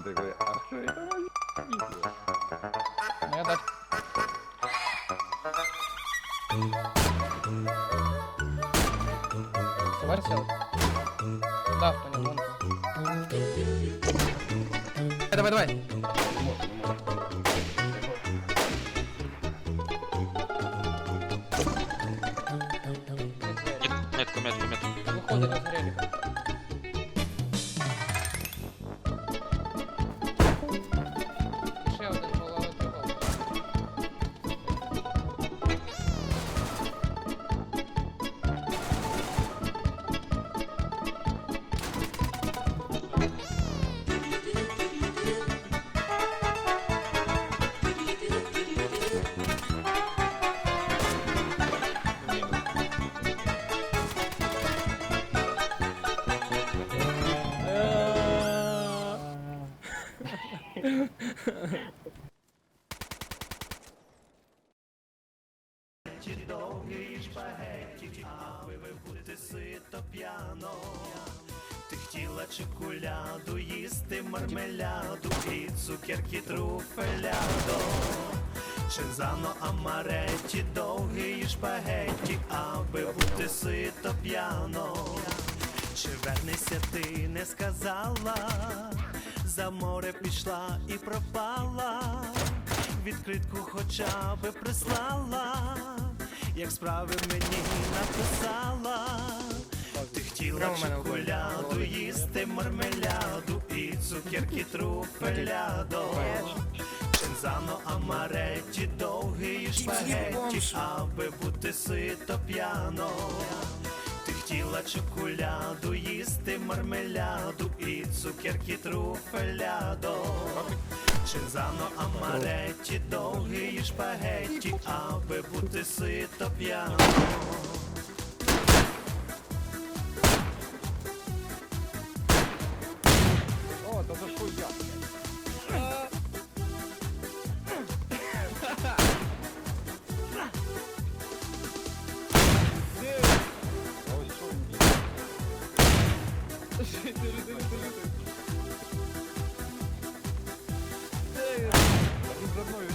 ты такой, а что это вообще? Моя дать. Тварь сел. Да, понял, вон. Давай, давай, давай. Ти хотіла чоколяду, їсти мармеляду і цукерки труфелядо. Чензано амареті, довгі шпагетті, аби бути сито п'яно. Чи вернешся ти не сказала, за море пішла і пропала, відкритку хоча би прислала, як справи мені написала. Ти хотіла Прямо чоколяду, їсти мармеляду і цукерки труфелядо. Чензано амареті, довгі шпагетті, аби бути сито п'яно. Ти хотіла чоколяду, їсти мармеляду цукерки труфелядо. Шинзано, амареті, довгі шпагеті, аби бути сито п'яно. Він за мною.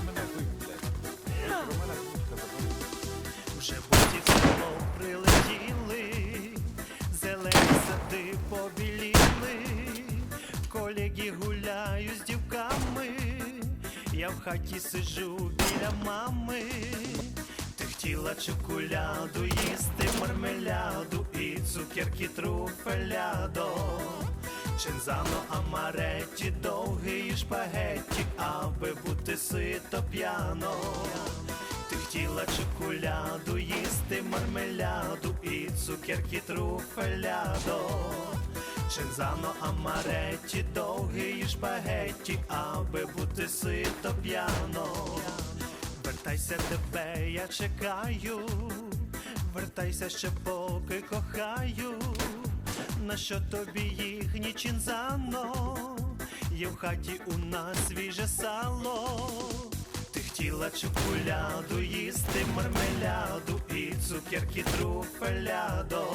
Вже в село прилетіли, зелені сади побіліли, колеги гуляють з дівками, я в хаті сиджу біля мами. Хотіла чоколяду, їсти мармеляду і цукерки труфелядо. Чензано амареті, довгі шпагетті, аби бути сито п'яно. Ти хотіла чоколяду, їсти мармеляду і цукерки труфелядо. Чензано амареті, довгі шпагетті, аби бути сито п'яно. Вертайся тебе, я чекаю, вертайся ще поки кохаю. На що тобі їхні чинзано? Є в хаті у нас свіже сало. Ти хотіла чоколяду, їсти мармеляду і цукерки труфелядо.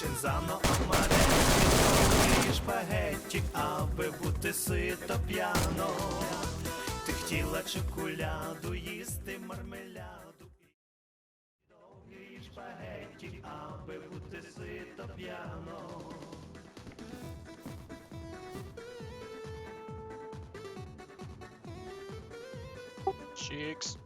Чензано амареті, довгі шпагетті, аби бути сито п'яно. Хотіла чоколяду, їсти мармеляду і довгі шпагеті, аби бути сито п'яно. Чікс.